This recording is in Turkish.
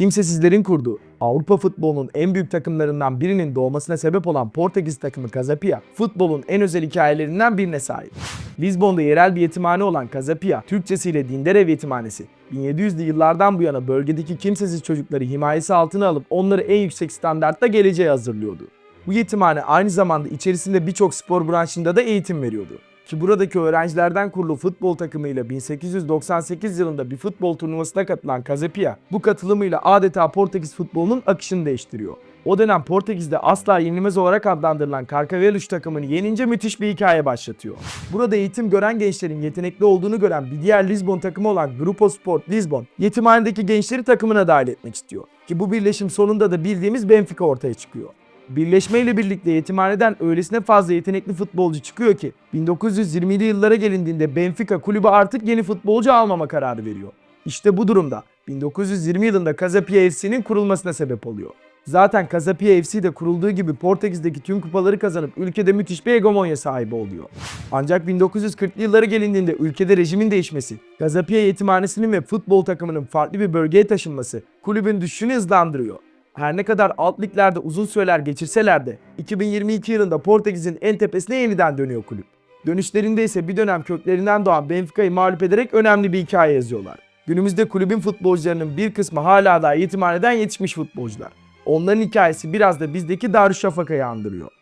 Kimsesizlerin kurduğu Avrupa futbolunun en büyük takımlarından birinin doğmasına sebep olan Portekiz takımı Casapia, futbolun en özel hikayelerinden birine sahip. Lizbon'da yerel bir yetimhane olan Casapia, Türkçesiyle Dindar Ev Yetimhanesi, 1700'lü yıllardan bu yana bölgedeki kimsesiz çocukları himayesi altına alıp onları en yüksek standartta geleceğe hazırlıyordu. Bu yetimhane aynı zamanda içerisinde birçok spor branşında da eğitim veriyordu. Ki buradaki öğrencilerden kurulu futbol takımıyla 1898 yılında bir futbol turnuvasına katılan Casapia, bu katılımıyla adeta Portekiz futbolunun akışını değiştiriyor. O dönem Portekiz'de asla yenilmez olarak adlandırılan Carcavelos takımını yenince müthiş bir hikaye başlatıyor. Burada eğitim gören gençlerin yetenekli olduğunu gören bir diğer Lisbon takımı olan Grupo Sport Lisbon, yetimhanedeki gençleri takımına dahil etmek istiyor. Ki bu birleşim sonunda da bildiğimiz Benfica ortaya çıkıyor. Birleşmeyle birlikte yetimhaneden öylesine fazla yetenekli futbolcu çıkıyor ki 1920'li yıllara gelindiğinde Benfica kulübü artık yeni futbolcu almama kararı veriyor. İşte bu durumda 1920 yılında Casapia FC'nin kurulmasına sebep oluyor. Zaten Casapia FC de kurulduğu gibi Portekiz'deki tüm kupaları kazanıp ülkede müthiş bir hegemonya sahibi oluyor. Ancak 1940'lı yıllara gelindiğinde ülkede rejimin değişmesi, Casapia yetimhanesinin ve futbol takımının farklı bir bölgeye taşınması kulübün düşüşünü hızlandırıyor. Her ne kadar alt liglerde uzun süreler geçirseler de 2022 yılında Portekiz'in en tepesine yeniden dönüyor kulüp. Dönüşlerinde ise bir dönem köklerinden doğan Benfica'yı mağlup ederek önemli bir hikaye yazıyorlar. Günümüzde kulübün futbolcularının bir kısmı hala daha yetimhaneden yetişmiş futbolcular. Onların hikayesi biraz da bizdeki Darüşşafaka'yı andırıyor.